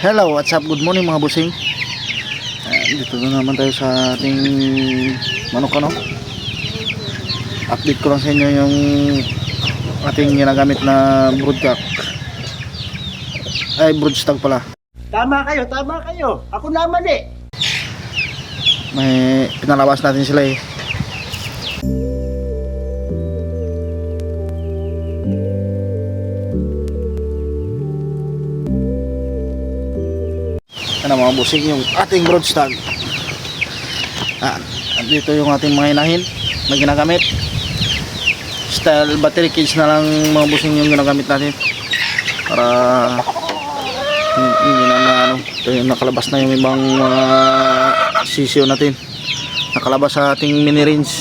Hello, what's up? Good morning mga busing. Dito na naman tayo sa ating manok ano. Update ko lang sa inyo yung ating ginagamit na broodcock. Ay, broodstag pala. Tama kayo, tama kayo. Ako naman eh. May pinalawas natin sila eh. Ano mga busing yung ating broodstag. Ah, dito yung ating mga inahin na ginagamit. Style battery cage na lang mga busing yung ginagamit natin. Para hindi hindi na na ano, yung nakalabas na yung ibang mga sisiyo natin. Nakalabas sa ating mini range.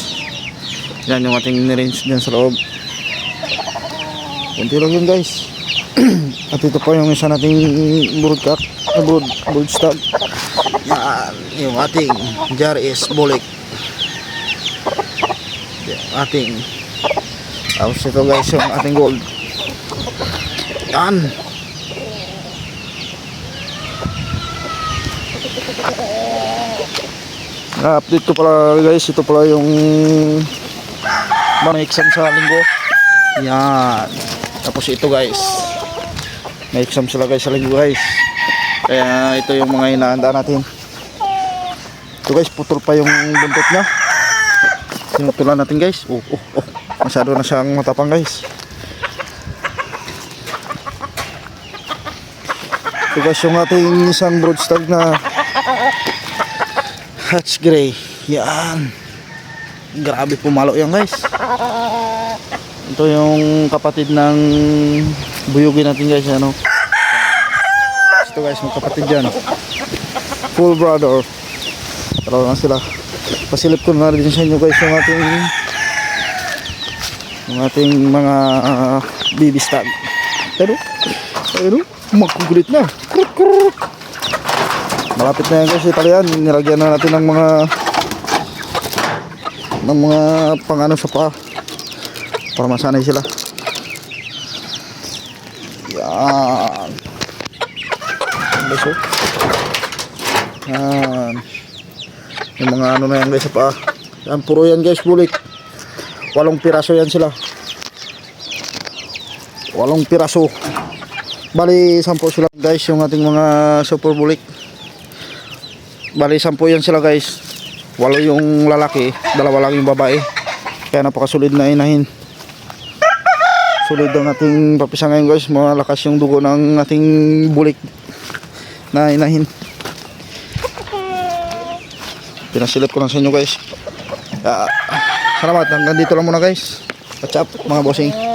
Yan yung ating mini range dyan sa loob. Kunti lang yun guys. At ito pa yung isa nating broodcock, uh, brood, broodstag. Yan, yung ating Jaris Bulik. Yung ating tapos ito guys yung ating gold. Yan. Na-update ko pala guys, ito pala yung mga exam sa linggo. Yan. Tapos ito guys. May exam sila guys sa linggo guys. Kaya ito yung mga inaanda natin. Ito guys, putol pa yung buntot niya. Sinutulan natin guys. Oh, oh, oh. Masyado na siyang matapang guys. Ito guys yung ating isang broodstag na Hatch Gray. Yan. Grabe pumalo yan guys. Ito yung kapatid ng buyugin natin guys. Ano? Ito guys, mga kapatid yan. Full brother. Tara na sila. Pasilip ko na rin sa inyo guys yung ating yung ating mga uh, baby stag. Pero, pero, magkukulit na. Kruk, kruk. Malapit na yan guys, Italian. Nilagyan na natin ng mga ng mga pangano sa paa para masanay sila. Yan. Guys. Yung mga ano na yan guys sa paa. Yan, puro yan guys, bulik. Walong piraso yan sila. Walong piraso. Bali, sampo sila guys, yung ating mga super bulik. Bali, sampo yan sila guys. Walo yung lalaki, dalawa lang yung babae. Kaya napakasulid na inahin. Sulit ang ating papisa ngayon guys. Malakas yung dugo ng ating bulik na inahin. Pinasilip ko lang sa inyo guys. Ah, salamat. Hanggang dito lang muna guys. What's up mga bossing?